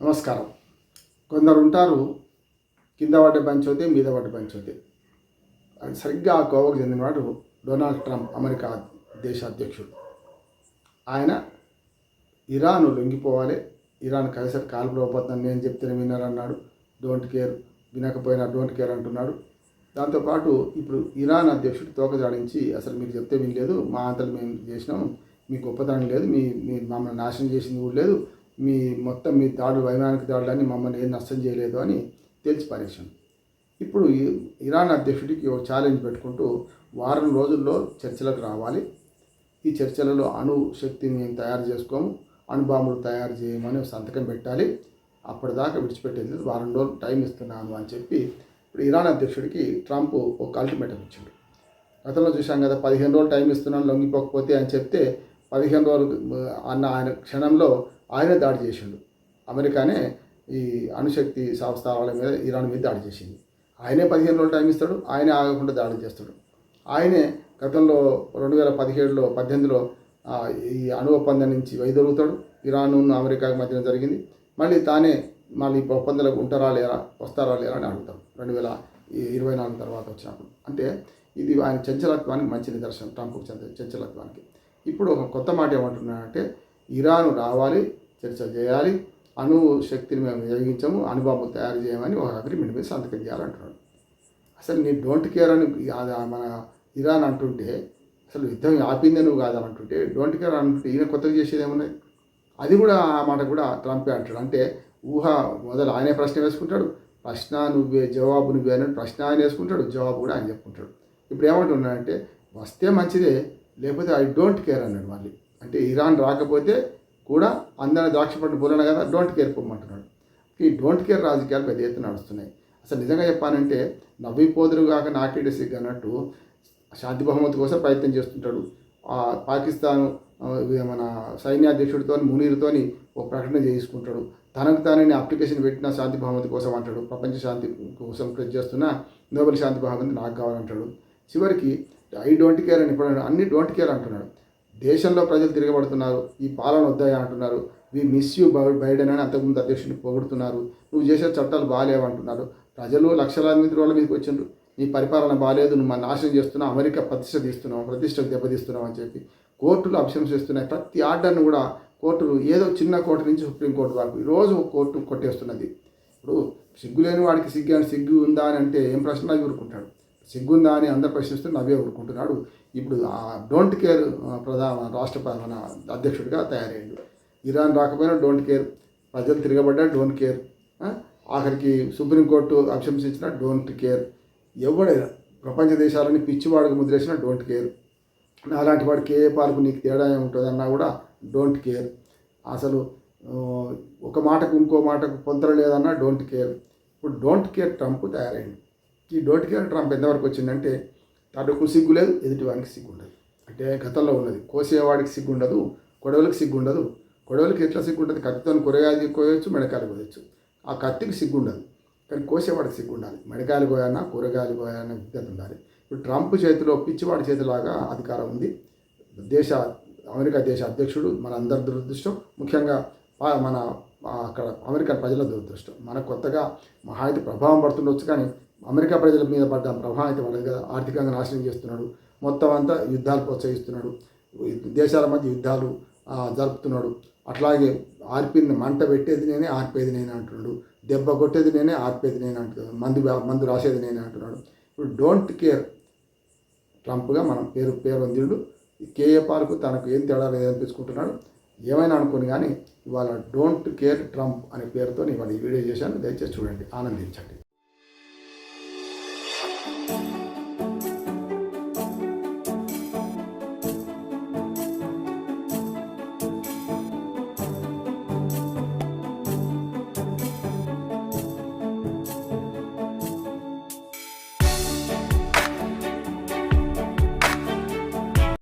నమస్కారం. కొందరు ఉంటారు కింద పడ్డ పంచోతే మీద పడ్డ పంచోతే. అది సరిగ్గా ఆ కోవకు చెందినవాడు డొనాల్డ్ ట్రంప్ అమెరికా దేశ అధ్యక్షుడు. ఆయన ఇరాన్ లొంగిపోవాలి ఇరాన్ కలిసి కాల్పులపోతుందని నేను చెప్తేనే విన్నారన్నాడు. డోంట్ కేర్ వినకపోయినా డోంట్ కేర్ అంటున్నాడు. దాంతోపాటు ఇప్పుడు ఇరాన్ అధ్యక్షుడు తోక జాడించి అసలు మీరు చెప్తే వినలేదు మా అంతలు మేము చేసినాం మీ గొప్పతనం లేదు మీ మీ మమ్మల్ని నాశనం చేసింది కూడా లేదు మీ మొత్తం మీ దాడులు వైమానిక దాడులని మమ్మల్ని ఏం నష్టం చేయలేదు అని తెలిసి పరీక్షను ఇప్పుడు ఈ- ఇరాన్ అధ్యక్షుడికి ఒక ఛాలెంజ్ పెట్టుకుంటూ వారం రోజుల్లో చర్చలకు రావాలి. ఈ చర్చలలో అణు శక్తిని మేము తయారు చేసుకోము అణుబాంబులు తయారు చేయమని సంతకం పెట్టాలి. అప్పటిదాకా విడిచిపెట్టేది వారం రోజులు టైం ఇస్తున్నాను అని చెప్పి ఇప్పుడు ఇరాన్ అధ్యక్షుడికి ట్రంప్ ఒక అల్టిమేటం ఇచ్చాడు. గతంలో చూసాం కదా పదిహేను రోజులు టైం ఇస్తున్నాను లొంగిపోకపోతే అని చెప్తే పదిహేను రోజులు అన్న ఆయన క్షణంలో ఆయనే దాడి చేసిండు. అమెరికానే ఈ అణుశక్తి సంస్థానాల మీద ఇరాన్ మీద దాడి చేసింది. ఆయనే పదిహేను రోజులు టైం ఇస్తాడు ఆయనే ఆగకుండా దాడి చేస్తాడు. ఆయనే గతంలో రెండు వేల పదిహేడులో పద్దెనిమిదిలో ఈ అణు ఒప్పందం నుంచి వైదొలుగుతాడు. ఇరాన్ అమెరికా మధ్యన జరిగింది. మళ్ళీ తానే మళ్ళీ ఈ ఒప్పందాలకు ఉంటారా లేరా వస్తారా లేరా అని అడుగుతాం రెండు వేల ఇరవై నాలుగు తర్వాత వచ్చినప్పుడు. అంటే ఇది ఆయన చంచలత్వానికి మంచి నిదర్శనం ట్రంప్ చంచ- చంచలత్వానికి. ఇప్పుడు ఒక కొత్త మాట ఏమంటున్నాడంటే ఇరాన్ రావాలి చర్చ చేయాలి అణు శక్తిని మేము వినియోగించము అణుబాంబు తయారు చేయమని ఒక అగ్రిమెంట్ మీద సంతకం చేయాలంటున్నాడు. అసలు నీ డోంట్ కేర్ అని మన ఇరాన్ అంటుంటే అసలు యుద్ధం ఆపిందే నువ్వు కాదని అంటుంటే డోంట్ కేర్ అంటుంటే ఈయన కొత్తగా చేసేది ఏమున్నాయి అది కూడా ఆ మాట కూడా ట్రంపే అంటాడు. అంటే ఊహ మొదలు ఆయనే ప్రశ్న వేసుకుంటాడు ప్రశ్న నువ్వే జవాబు నువ్వే అని ప్రశ్న ఆయన వేసుకుంటాడు జవాబు కూడా ఆయన చెప్పుకుంటాడు. ఇప్పుడు ఏమంటున్నాడంటే వస్తే మంచిదే లేకపోతే ఐ డోంట్ కేర్ అన్నాడు మళ్ళీ. అంటే ఇరాన్ రాకపోతే కూడా అందరిని ద్రాక్ష పట్టు పోలేను కదా డోంట్ కేర్ పొమ్మంటున్నాడు. ఈ డోంట్ కేర్ రాజకీయాలు పెద్ద ఎత్తున నడుస్తున్నాయి. అసలు నిజంగా చెప్పానంటే నవ్విపోదురు కాక నాకేడు సిగ్గు అన్నట్టు శాంతి బహుమతి కోసం ప్రయత్నం చేస్తుంటాడు. ఆ పాకిస్తాన్ మన సైన్యాధ్యక్షుడితో మునీర్తోని ఒక ప్రకటన చేయించుకుంటాడు. తనకు తానని అప్లికేషన్ పెట్టిన శాంతి బహుమతి కోసం అంటాడు. ప్రపంచ శాంతి కోసం కృషి చేస్తున్న నోబెల్ శాంతి బహుమతి నాకు కావాలంటాడు. చివరికి ఐ డోంట్ కేర్ అని ఇప్పుడు అన్ని డోంట్ కేర్ అంటున్నాడు. దేశంలో ప్రజలు తిరగబడుతున్నారు ఈ పాలన వద్దాయని అంటున్నారు. వి మిస్ యూ బైడెన్ అని అంతకుముందు అధ్యక్షుడిని పొగుడుతున్నారు. నువ్వు చేసే చట్టాలు బాగాలేవు అంటున్నారు. ప్రజలు లక్షలాది మంది రోజుల మీదకి వచ్చిండ్రు. నీ పరిపాలన బాగాలేదు నువ్వు మన నాశనం చేస్తున్నావు. అమెరికా ప్రతిష్ట తీస్తున్నావు. ప్రతిష్టకు దెబ్బతీస్తున్నావు అని చెప్పి కోర్టులు అభిశంసిస్తున్నాయి ప్రతి ఆర్డర్ను కూడా కోర్టులు ఏదో చిన్న కోర్టు నుంచి సుప్రీంకోర్టు వరకు రోజు ఒక కోర్టు కొట్టేస్తున్నది. ఇప్పుడు సిగ్గు లేని వాడికి సిగ్గు అని సిగ్గు ఉందా అని అంటే ఏం ప్రశ్న ఊరుకుంటాడు సిగ్గుందా అని అందరు ప్రశ్నిస్తూ నవ్వే ఊరుకుంటున్నాడు. ఇప్పుడు ఆ డోంట్ కేర్ ప్రధాన రాష్ట్ర మన అధ్యక్షుడిగా తయారయ్యాడు. ఇరాన్ రాకపోయినా డోంట్ కేర్ ప్రజలు తిరగబడ్డా డోంట్ కేర్ ఆఖరికి సుప్రీంకోర్టు అభిశంసించిన డోంట్ కేర్. ఎవడ ప్రపంచ దేశాలని పిచ్చివాడికి ముద్రేసిన డోంట్ కేర్. అలాంటి వాడికి ఏ పాలకు నీకు తేడా ఉంటుందన్నా కూడా డోంట్ కేర్. అసలు ఒక మాటకు ఇంకో మాటకు పొంతర లేదన్నా డోంట్ కేర్. ఇప్పుడు డోంట్ కేర్ ట్రంప్ తయారైంది ఈ డోంట్ ట్రంప్ ఎంతవరకు వచ్చిందంటే తనకు సిగ్గు లేదు ఎదుటివానికి సిగ్గు ఉండదు. అంటే గతంలో ఉన్నది. కోసేవాడికి సిగ్గు ఉండదు కొడవలకు సిగ్గు ఉండదు. కొడవలకి ఎట్లా సిగ్గు ఉంటుంది? కత్తితో కూరగాయలు కోయవచ్చు మెడకాయలు కోయవచ్చు ఆ కత్తికి సిగ్గు ఉండదు. కానీ కోసేవాడికి సిగ్గు ఉండాలి. మెడకాయలు కోయాలన్నా కూరగాయలు కోయాలన్నా విద్యత ఉండాలి. ఇప్పుడు ట్రంప్ చేతిలో పిచ్చివాడి చేతిలాగా అధికారం ఉంది. దేశ అమెరికా దేశ అధ్యక్షుడు మన అందరి దురదృష్టం. ముఖ్యంగా మన అక్కడ అమెరికా ప్రజల దురదృష్టం. మనకు కొత్తగా మహా అయితే ప్రభావం పడుతుండొచ్చు కానీ అమెరికా ప్రజల మీద పడ్డ ప్రభావం అయితే పడదు కదా ఆర్థికంగా నాశనం చేస్తున్నాడు. మొత్తం అంతా యుద్ధాలు ప్రోత్సహిస్తున్నాడు. దేశాల మధ్య యుద్ధాలు జరుపుతున్నాడు. అట్లాగే ఆర్పిని మంట పెట్టేది నేనే ఆర్పేది నేనే అంటున్నాడు. దెబ్బ కొట్టేది నేనే ఆర్పేది నేనే అంటున్నాడు. మందు మందు రాసేది నేనే అంటున్నాడు. ఇప్పుడు డోంట్ కేర్ ట్రంప్గా మనం పేరు పేరు కేఏ పాలకు తనకు ఏం తేడా లేదనిపించుకుంటున్నాడు. ఏమైనా అనుకోని కానీ ఇవాళ డోంట్ కేర్ ట్రంప్ అనే పేరుతో ఇవాళ ఈ వీడియో చేశాను. దయచేసి చూడండి. ఆనందించండి.